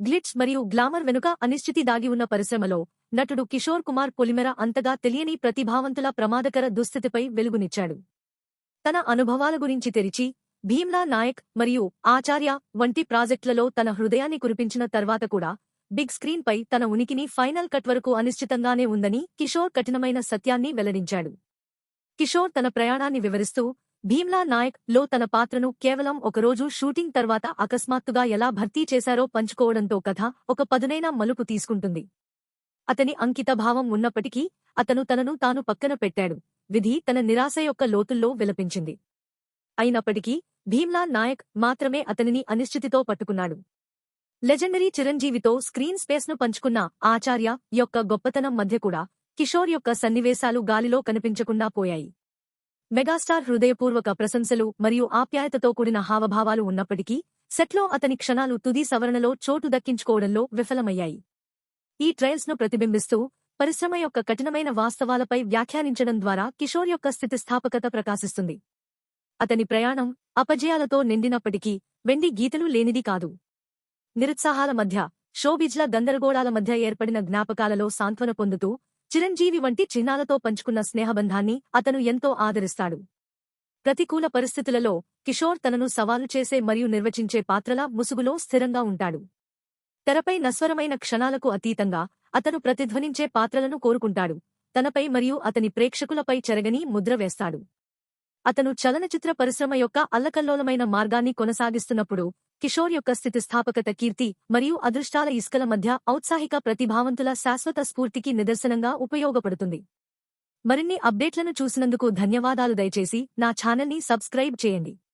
Glitz మరియు glamour వెనుక అనిశ్చితి దాగి ఉన్న పరిశ్రమలో నటుడు కిషోర్ కుమార్ పొలిమెర అంతగా తెలియని ప్రతిభావంతుల ప్రమాదకర దుస్థితిపై వెలుగునిచ్చాడు. తన అనుభవాల గురించి తెరిచి భీమ్లా నాయక్ మరియు ఆచార్య వంటి ప్రాజెక్టులలో తన హృదయాన్ని కురిపించిన తర్వాత కూడా బిగ్ స్క్రీన్ పై తన ఉనికిని ఫైనల్ కట్ వరకు అనిశ్చితంగానే ఉందని కిషోర్ కఠినమైన సత్యాన్ని వెల్లడించాడు. కిషోర్ తన ప్రయాణాన్ని వివరిస్తూ భీమ్లా నాయక్లో తన పాత్రను కేవలం ఒకరోజు షూటింగ్ తర్వాత అకస్మాత్తుగా ఎలా భర్తీ చేశారో పంచుకోవడంతో కథ ఒక పదునైన మలుపు తీసుకుంటుంది. అతని అంకితభావం ఉన్నప్పటికీ అతను తనను తాను పక్కన పెట్టాడు. విధి తన నిరాశ యొక్క లోతుల్లో విలపించింది. అయినప్పటికీ భీమ్లా నాయక్ మాత్రమే అతనిని అనిశ్చితితో పట్టుకున్నాడు. లెజెండరీ చిరంజీవితో స్క్రీన్ స్పేస్ను పంచుకున్న ఆచార్య యొక్క గొప్పతనం మధ్య కూడా కిషోర్ యొక్క సన్నివేశాలు గాలిలో కనిపించకుండా పోయాయి. మెగాస్టార్ హృదయపూర్వక ప్రశంసలు మరియు ఆప్యాయతతో కూడిన హావభావాలు ఉన్నప్పటికీ సెట్లో అతని క్షణాలు తుది సవరణలో చోటు దక్కించుకోవడంలో విఫలమయ్యాయి. ఈ ట్రయల్స్ను ప్రతిబింబిస్తూ పరిశ్రమ యొక్క కఠినమైన వాస్తవాలపై వ్యాఖ్యానించడం ద్వారా కిషోర్ యొక్క స్థితిస్థాపకత ప్రకాశిస్తుంది. అతని ప్రయాణం అపజయాలతో నిండినప్పటికీ వెండి గీతలు లేనిది కాదు. నిరుత్సాహాల మధ్య షోబిజ్ల గందరగోళాల మధ్య ఏర్పడిన జ్ఞాపకాలలో సాంత్వన పొందుతూ చిరంజీవి వంటి చిహ్నాలతో పంచుకున్న స్నేహబంధాన్ని అతను ఎంతో ఆదరిస్తాడు. ప్రతికూల పరిస్థితులలో కిషోర్ తనను సవాలు చేసే మరియు నిర్వచించే పాత్రల ముసుగులో స్థిరంగా ఉంటాడు. తెరపై నస్వరమైన క్షణాలకు అతీతంగా అతను ప్రతిధ్వనించే పాత్రలను కోరుకుంటాడు. తనపై మరియు అతని ప్రేక్షకులపై చెరగని ముద్ర వేస్తాడు. అతను చలనచిత్ర పరిశ్రమ యొక్క అల్లకల్లోలమైన మార్గాన్ని కొనసాగిస్తున్నప్పుడు కిషోర్ యొక్క స్థితిస్థాపకత కీర్తి మరియు అదృష్టాల ఇసుకల మధ్య ఔత్సాహిక ప్రతిభావంతుల శాశ్వత స్ఫూర్తికి నిదర్శనంగా ఉపయోగపడుతుంది. మరిన్ని అప్డేట్లను చూసినందుకు ధన్యవాదాలు దయచేసి నా ఛానల్ని సబ్స్క్రైబ్ చేయండి.